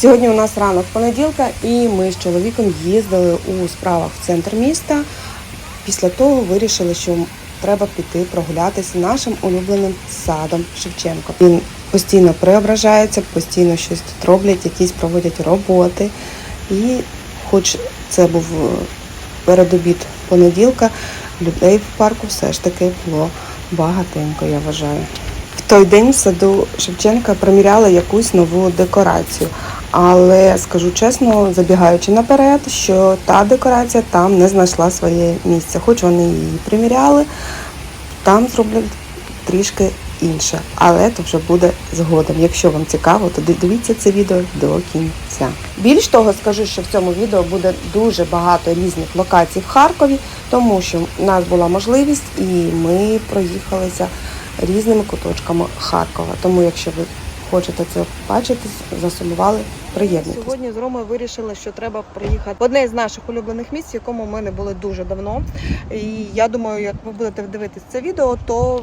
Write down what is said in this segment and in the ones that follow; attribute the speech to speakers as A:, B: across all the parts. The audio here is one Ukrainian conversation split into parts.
A: Сьогодні у нас ранок понеділка, і ми з чоловіком їздили у справах в центр міста. Після того вирішили, що треба піти прогулятися нашим улюбленим садом Шевченко. Він постійно преображається, постійно щось тут роблять, якісь проводять роботи. І, хоч це був е, передобід понеділка, людей в парку все ж таки було багатенько, я вважаю. В той день в саду Шевченка приміряли якусь нову декорацію. Але скажу чесно, забігаючи наперед, що та декорація там не знайшла своє місце. Хоч вони її приміряли, там зроблять трішки інше. Але то вже буде згодом. Якщо вам цікаво, то дивіться це відео до кінця. Більш того, скажу, що в цьому відео буде дуже багато різних локацій в Харкові, тому що в нас була можливість і ми проїхалися різними куточками Харкова. Тому, якщо ви хочете це бачити, засумували, приєднуйтесь. Сьогодні з Ромою вирішили, що треба приїхати в одне з наших улюблених місць, в якому ми не були дуже давно. І я думаю, як ви будете дивитися це відео, то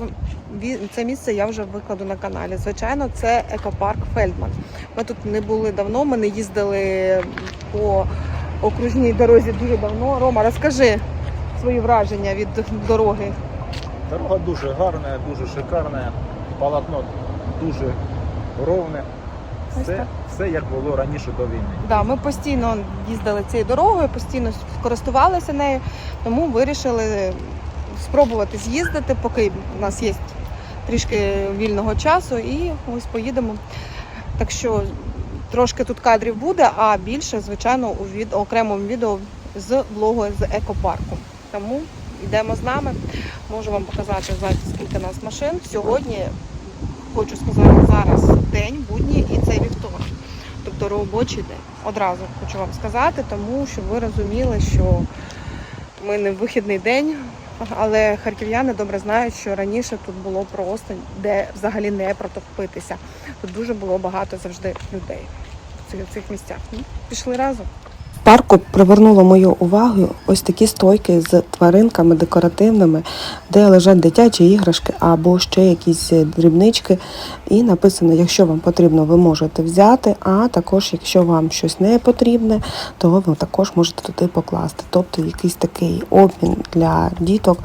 A: це місце я вже викладу на каналі. Звичайно, це екопарк Фельдман. Ми тут не були давно, ми не їздили по окружній дорозі дуже давно. Рома, розкажи свої враження від дороги.
B: Дорога дуже гарна, дуже шикарна, полотно дуже ровне. Все, все як було раніше до війни.
A: Да, ми постійно їздили цією дорогою, постійно користувалися нею, тому вирішили спробувати з'їздити, поки у нас є трішки вільного часу, і ось поїдемо. Так що трошки тут кадрів буде, а більше, звичайно, у від... окремому відео з влогу з екопарку. Тому йдемо з нами. Можу вам показати, скільки нас машин. Сьогодні хочу сказати зараз день будні і це вівторок тобто робочий день. Одразу хочу вам сказати, тому щоб ви розуміли, що ми не вихідний день, але харків'яни добре знають, що раніше тут було просто де взагалі не протопитися. Тут дуже було багато завжди людей в цих місцях. Ну, Пішли разом. Парку привернуло мою увагу ось такі стойки з тваринками декоративними, де лежать дитячі іграшки або ще якісь е, дрібнички. І написано, якщо вам потрібно, ви можете взяти, а також, якщо вам щось не потрібне, то ви також можете туди покласти. Тобто якийсь такий обмін для діток,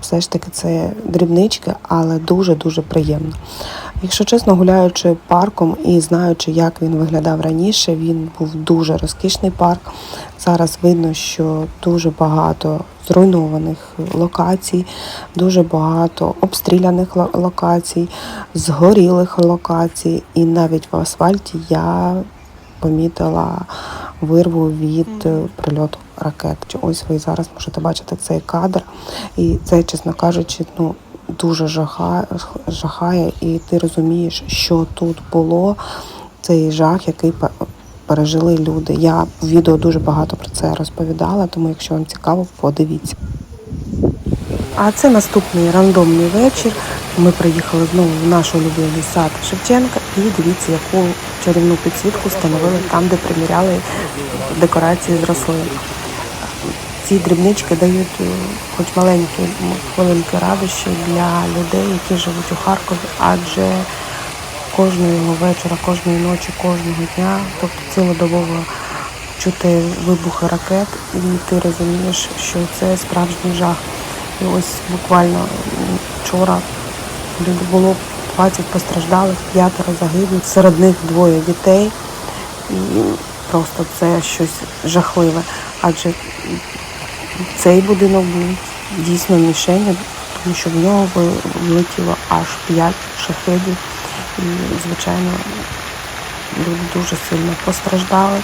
A: все ж таки це дрібнички, але дуже-дуже приємно. Якщо чесно, гуляючи парком і знаючи, як він виглядав раніше, він був дуже розкішний парк. Зараз видно, що дуже багато зруйнованих локацій, дуже багато обстріляних локацій, згорілих локацій, і навіть в асфальті я помітила вирву від е, прильоту ракет. Ось ви зараз можете бачити цей кадр, і це, чесно кажучи, ну. Дуже жаха, жахає, і ти розумієш, що тут було, цей жах, який пережили люди. Я в відео дуже багато про це розповідала, тому якщо вам цікаво, подивіться. А це наступний рандомний вечір. Ми приїхали знову в наш улюблений сад Шевченка і дивіться, яку чарівну підсвітку встановили там, де приміряли декорації з рослин. Ці дрібнички дають е, хоч маленькі хвилинки радощі для людей, які живуть у Харкові, адже кожного вечора, кожної ночі, кожного дня, тобто цілодобово чути вибухи ракет, і ти розумієш, що це справжній жах. І ось буквально вчора було 20 постраждалих, п'ятеро загиблих, серед них двоє дітей. І просто це щось жахливе. Адже цей будинок був дійсно мішенью, тому що в нього влетіло аж 5 шахедів. І, звичайно, люди дуже сильно постраждали.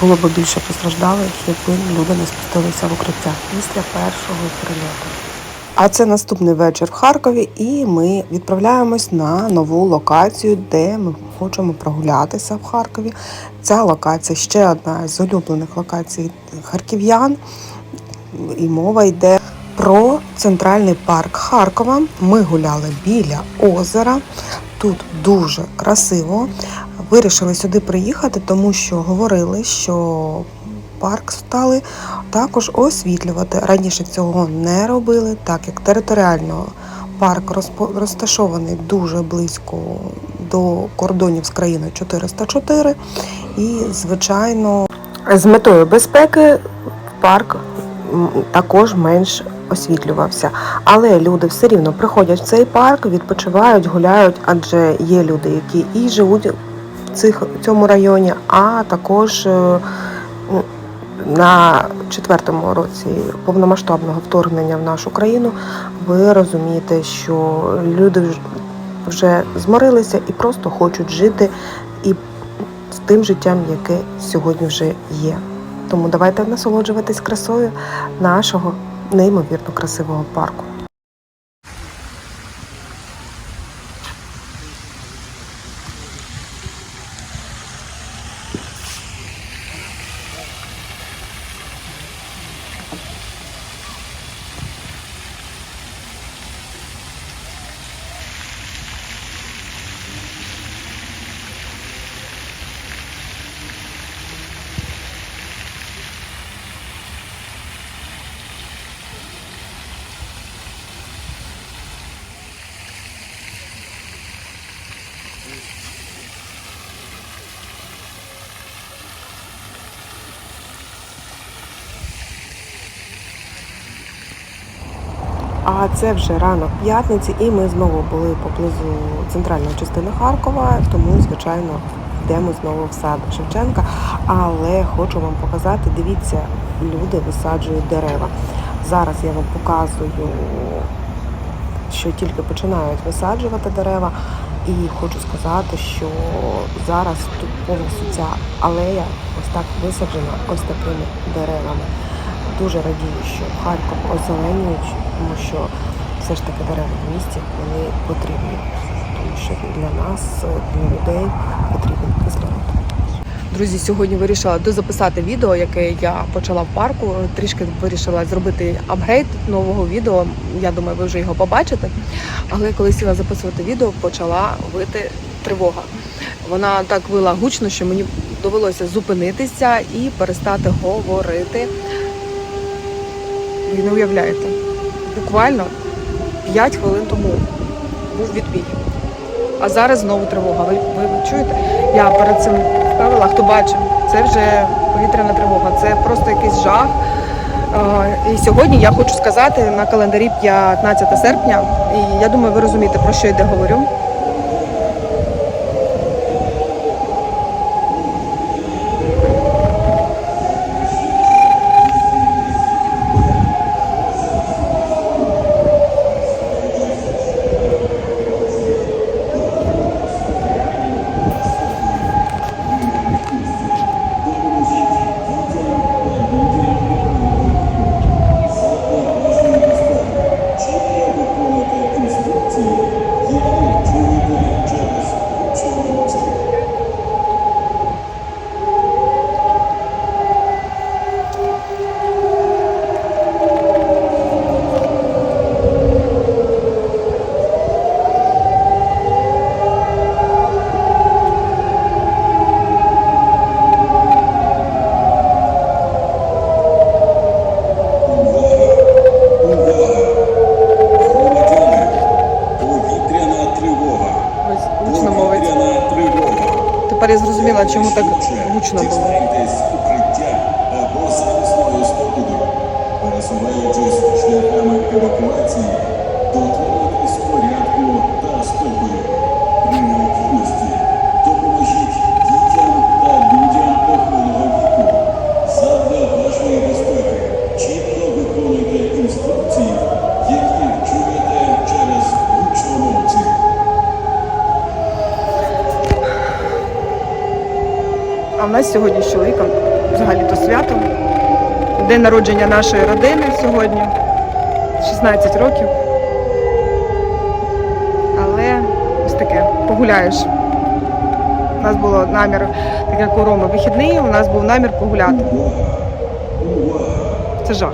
A: Було б більше постраждалих, якби люди не спустилися в укриття після першого прильоту. А це наступний вечір в Харкові, і ми відправляємось на нову локацію, де ми хочемо прогулятися в Харкові. Ця локація ще одна з улюблених локацій харків'ян. І мова йде про центральний парк Харкова. Ми гуляли біля озера. Тут дуже красиво. Вирішили сюди приїхати, тому що говорили, що парк стали також освітлювати. Раніше цього не робили, так як територіально парк розташований дуже близько до кордонів з країною 404. І, звичайно, з метою безпеки парк також менш освітлювався. Але люди все рівно приходять в цей парк, відпочивають, гуляють, адже є люди, які і живуть в цих, в цьому районі, а також е, на четвертому році повномасштабного вторгнення в нашу країну ви розумієте, що люди вже зморилися і просто хочуть жити і з тим життям, яке сьогодні вже є. Тому давайте насолоджуватись красою нашого неймовірно красивого парку. А це вже ранок п'ятниці, і ми знову були поблизу центральної частини Харкова, тому, звичайно, йдемо знову в сад Шевченка. Але хочу вам показати, дивіться, люди висаджують дерева. Зараз я вам показую, що тільки починають висаджувати дерева. І хочу сказати, що зараз тут повністю ця алея ось так висаджена ось такими деревами. Дуже радію, що Харків озеленюють, тому що все ж таки дерева в місті вони потрібні, тому що для нас, для людей потрібен кислород.
C: Друзі, сьогодні вирішила дозаписати відео, яке я почала в парку. Трішки вирішила зробити апгрейд нового відео. Я думаю, ви вже його побачите. Але коли сіла записувати відео, почала вити тривога. Вона так вила гучно, що мені довелося зупинитися і перестати говорити. Ви не уявляєте, буквально 5 хвилин тому був відбій. А зараз знову тривога. Ви, ви чуєте? Я перед цим вставила, хто бачив, це вже повітряна тривога. Це просто якийсь жах. І сьогодні я хочу сказати на календарі 15 серпня. І я думаю, ви розумієте, про що йде говорю.
D: Громадяни, повітряна тривога.
C: Ось гучно мовить.
D: Повітряна тривога.
C: Тепер я зрозуміла, чому так гучно було. Сьогодні з чоловіком взагалі-то свято. День народження нашої родини сьогодні. 16 років. Але ось таке, погуляєш. У нас було намір, так як у Роми вихідний, у нас був намір погуляти. Це жах.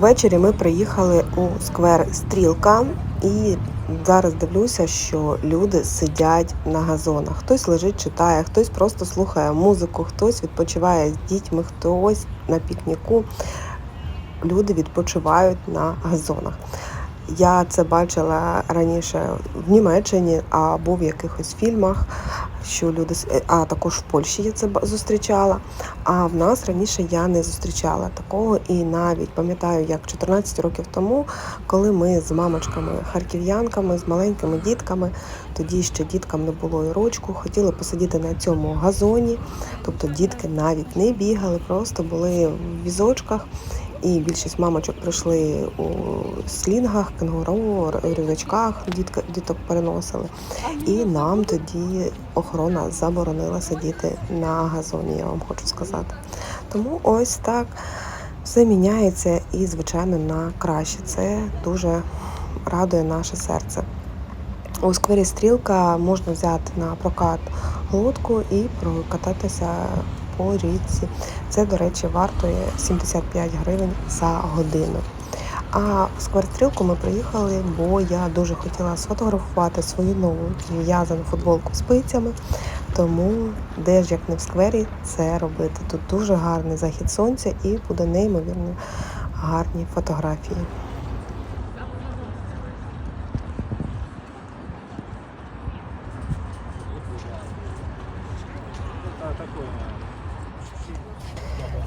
A: Увечері ми приїхали у сквер Стрілка і зараз дивлюся, що люди сидять на газонах. Хтось лежить, читає, хтось просто слухає музику, хтось відпочиває з дітьми, хтось на пікніку. Люди відпочивають на газонах. Я це бачила раніше в Німеччині або в якихось фільмах, що люди е, а також в Польщі я це зустрічала. А в нас раніше я не зустрічала такого. І навіть пам'ятаю, як 14 років тому, коли ми з мамочками, харків'янками, з маленькими дітками, тоді ще діткам не було і рочку, хотіли посидіти на цьому газоні. Тобто дітки навіть не бігали, просто були в візочках. І більшість мамочок прийшли у слінгах, кенгуру, рюкзачках, дітка, діток переносили. І нам тоді охорона заборонила сидіти на газоні, я вам хочу сказати. Тому ось так все міняється і, звичайно, на краще. Це дуже радує наше серце. У сквері стрілка можна взяти на прокат лодку і прокататися по річці. Це, до речі, вартує 75 гривень за годину. А в сквер стрілку ми приїхали, бо я дуже хотіла сфотографувати свою нову в'язану футболку з пицями. Тому де ж як не в сквері це робити. Тут дуже гарний захід сонця і буде неймовірно гарні фотографії.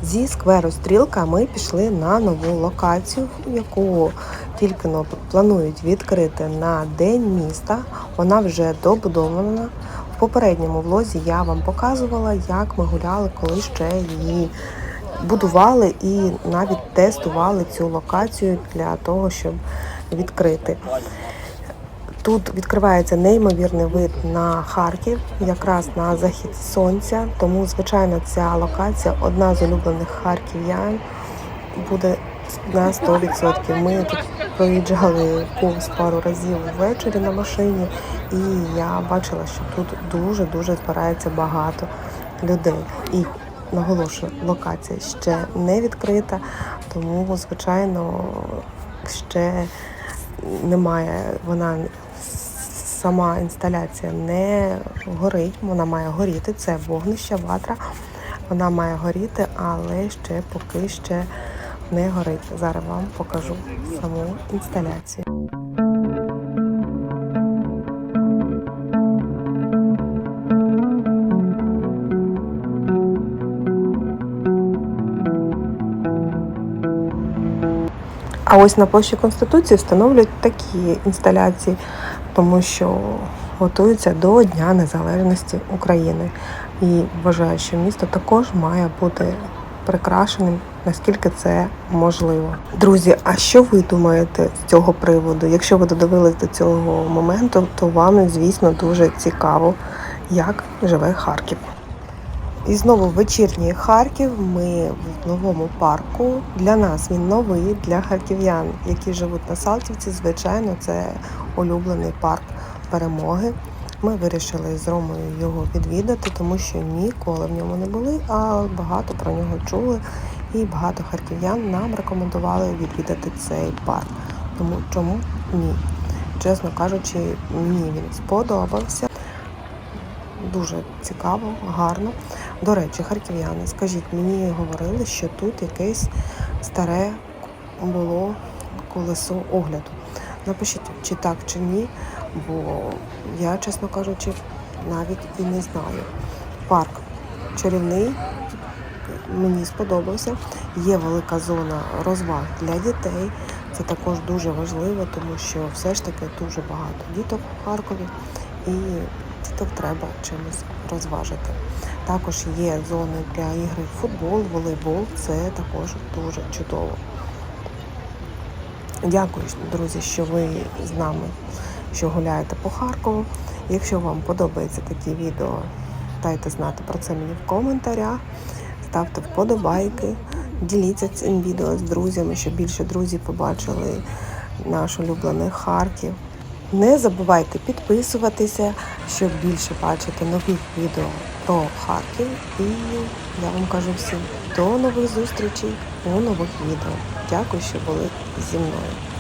A: Зі скверу стрілка ми пішли на нову локацію, яку тільки но планують відкрити на день міста. Вона вже добудована. В попередньому влозі я вам показувала, як ми гуляли, коли ще її будували і навіть тестували цю локацію для того, щоб відкрити. Тут відкривається неймовірний вид на Харків, якраз на захід сонця. Тому, звичайно, ця локація одна з улюблених харків'ян буде на 100%. Ми тут проїжджали повз пару разів ввечері на машині, і я бачила, що тут дуже дуже збирається багато людей. І наголошую, локація ще не відкрита, тому звичайно ще немає вона сама інсталяція не горить, вона має горіти. Це вогнище, ватра. Вона має горіти, але ще поки ще не горить. Зараз вам покажу саму інсталяцію. А ось на площі Конституції встановлюють такі інсталяції, тому що готуються до Дня Незалежності України. І вважаю, що місто також має бути прикрашеним, наскільки це можливо. Друзі, а що ви думаєте з цього приводу? Якщо ви додивились до цього моменту, то вам, звісно, дуже цікаво, як живе Харків. І знову вечірній Харків. Ми в новому парку. Для нас він новий, для харків'ян, які живуть на Салтівці. Звичайно, це улюблений парк перемоги. Ми вирішили з Ромою його відвідати, тому що ніколи в ньому не були, а багато про нього чули. І багато харків'ян нам рекомендували відвідати цей парк. Тому чому ні? Чесно кажучи, мені він сподобався. Дуже цікаво, гарно. До речі, харків'яни, скажіть, мені говорили, що тут якесь старе було колесо огляду. Напишіть, чи так, чи ні, бо я, чесно кажучи, навіть і не знаю. Парк чарівний, мені сподобався. Є велика зона розваг для дітей. Це також дуже важливо, тому що все ж таки дуже багато діток в Харкові і діток треба чимось розважити. Також є зони для ігри футбол, волейбол. Це також дуже чудово. Дякую, друзі, що ви з нами, що гуляєте по Харкову. Якщо вам подобається такі відео, дайте знати про це мені в коментарях. Ставте вподобайки, діліться цим відео з друзями, щоб більше друзів побачили наш улюблений Харків. Не забувайте підписуватися, щоб більше бачити нових відео про Харків. І я вам кажу всім до нових зустрічей у нових відео. Дякую, що були зі мною.